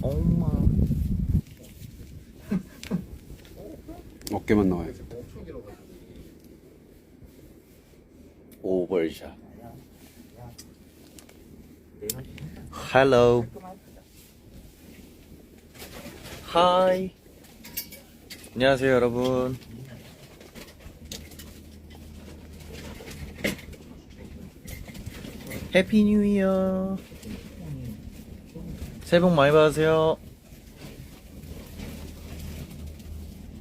엄마. 어깨만 나와야 돼. 오버샷. Hello. Hi. 안녕하세요 여러분. 해피 뉴 이어 새해 복 많이 받으세요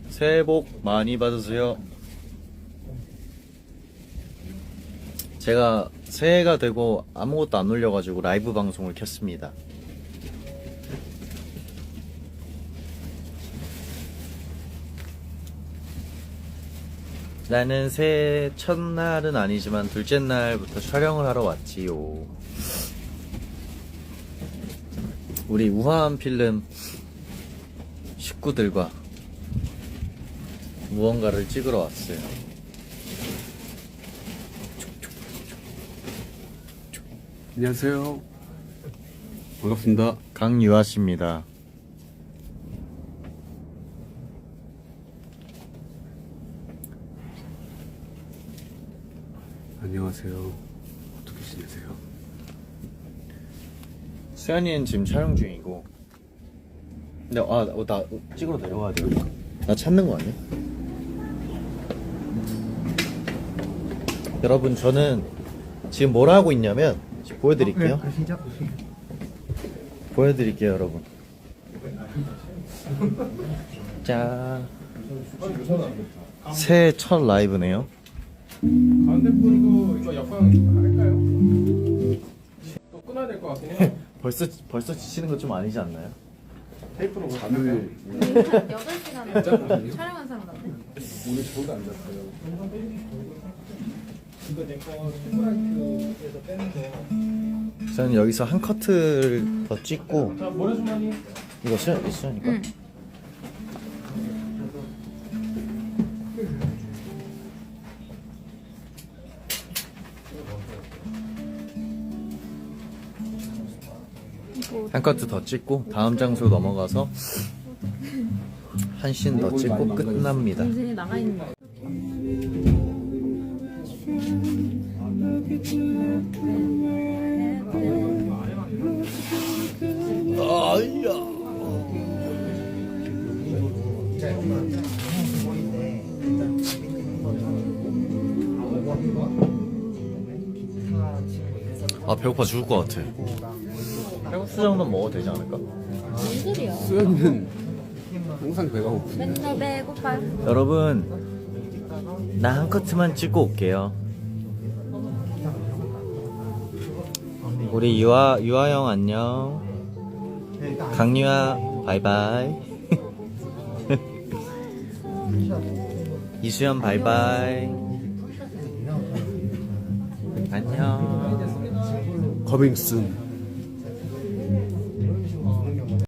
새해 복 많이 받으세요 제가 새해가 되고 아무것도 안 올려가지고 라이브 방송을 켰습니다. 나는 새해 첫날은 아니지만 둘째 날부터 촬영을 하러 왔지요. 우리 우아한 필름 식구들과 무언가를 찍으러 왔어요. 안녕하세요. 반갑습니다. 강유아 씨입니다. 안녕하세요. 어떻게 지내세요? 수현이는 지금 촬영 중이고. 근데 아, 나, 나 찍으러 내려가야 돼. 나 찾는 거 아니야? 여러분 저는 지금 뭘 하고 있냐면 지금 보여드릴게요. 보여드릴게요, 여러분. 자, 새해 첫 라이브네요. 가운데 분도 이거 옆방 할까요? 또 끊어야 될 것 같긴 해요. 벌써 벌써 지치는 거좀 아니지 않나요? 테이프로 잠을 8시간 촬영한 사람 같네. 오늘 저도 안 잤어요. 이거 내거 스프라이트에서 빼는 거. 저는 여기서 한 커트를 더 찍고 자, 모래 주머니. 이거 수현 수현이가 응. 한 커트 더 찍고 다음 장소 넘어가서 한 씬 더 찍고 끝납니다. 동생이 나가 있는 거. 아 배고파 죽을 것 같아. 칼국수 정도는 먹어도 되지 않을까? 소리야? 수연이는 항상 배가 고프. 맨날 배고파요. 여러분 나 한 커트만 찍고 올게요. 우리 유아 유아 형 안녕. 강유아 바이바이. 이수연 바이바이. 안녕. 커밍 순.